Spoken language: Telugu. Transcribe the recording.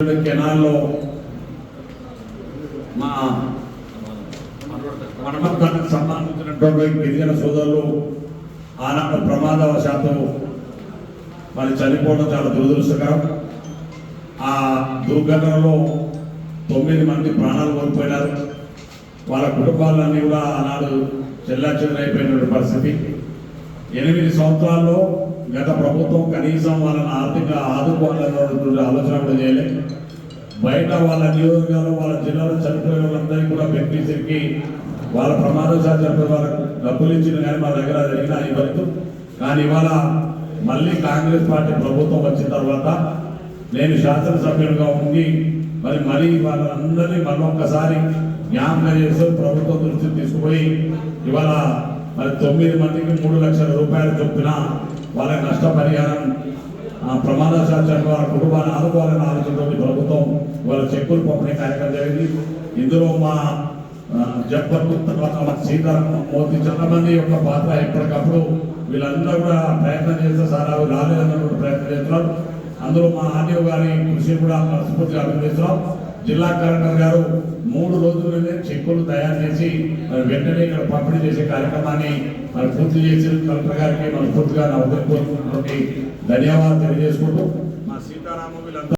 కెనాల్లో మా మనమత్తానికి సంబంధించినటువంటి గిరిజన సోదరులు ఆనాడు ప్రమాదవశాత్తు మరి చనిపోవడం చాలా దురదృష్టకరం ఆ దుర్ఘటనలో తొమ్మిది మంది ప్రాణాలు కోల్పోయినారు వాళ్ళ కుటుంబాలన్నీ కూడా ఆనాడు చెల్లాచెదరైపోయినటువంటి పరిస్థితి. ఎనిమిది సంవత్సరాల్లో గత ప్రభుత్వం కనీసం వాళ్ళని ఆర్థిక ఆదుకోవాలన్నటువంటి ఆలోచన కూడా చేయలేదు బయట వాళ్ళ నియోజకాలు వాళ్ళ జిల్లాలో చనిపోయిన వాళ్ళందరికీ కూడా బెనిఫిషరీకి వాళ్ళ ప్రమాదశాలు చనిపోయిన వాళ్ళకు డబ్బులు ఇచ్చిన కానీ మా దగ్గర జరిగిన ఇవ్వలేదు కానీ ఇవాళ మళ్ళీ కాంగ్రెస్ పార్టీ ప్రభుత్వం వచ్చిన తర్వాత నేను శాసనసభ్యుడిగా ఉండి మరి మళ్ళీ వాళ్ళందరినీ ఒక్కసారి జ్ఞాపకం చేస్తూ ప్రభుత్వం దృష్టికి తీసుకుపోయి ఇవాళ మరి తొమ్మిది మందికి మూడు లక్షల రూపాయలు చొప్పున వాళ్ళ నష్టపరిహారం ప్రమాద ప్రమాదశాస్త్రం వాళ్ళ కుటుంబాన్ని ఆదుకోవాలని ఆలోచనతో ప్రభుత్వం వాళ్ళ చెక్కులు పంపిణీ కార్యక్రమం జరిగింది. ఇందులో మా ఆ, జబ్బర్ తర్వాత మా సీతారాం మోదీ చంద్రమంది యొక్క పాత్ర ఎప్పటికప్పుడు వీళ్ళందరూ కూడా ప్రయత్నం చేస్తే సార్ అవి రాలేదన్నటువంటి ప్రయత్నం చేస్తున్నారు. అందులో మా ఆర్డీఓ గారి కృషి కూడా మనస్ఫూర్తిగా అభినందిస్తున్నాం. జిల్లా కలెక్టర్ గారు మూడు రోజుల్లోనే చెక్కులు తయారు చేసి మరి వెంటనే ఇక్కడ పంపిణీ చేసే కార్యక్రమాన్ని మరి పూర్తి చేసిన కలెక్టర్ గారికి మనస్ఫూర్తిగా నా ఉదయపూర్వకటువంటి ధన్యవాదాలు తెలియజేసుకుంటూ మా సీతారాము వీళ్ళందరూ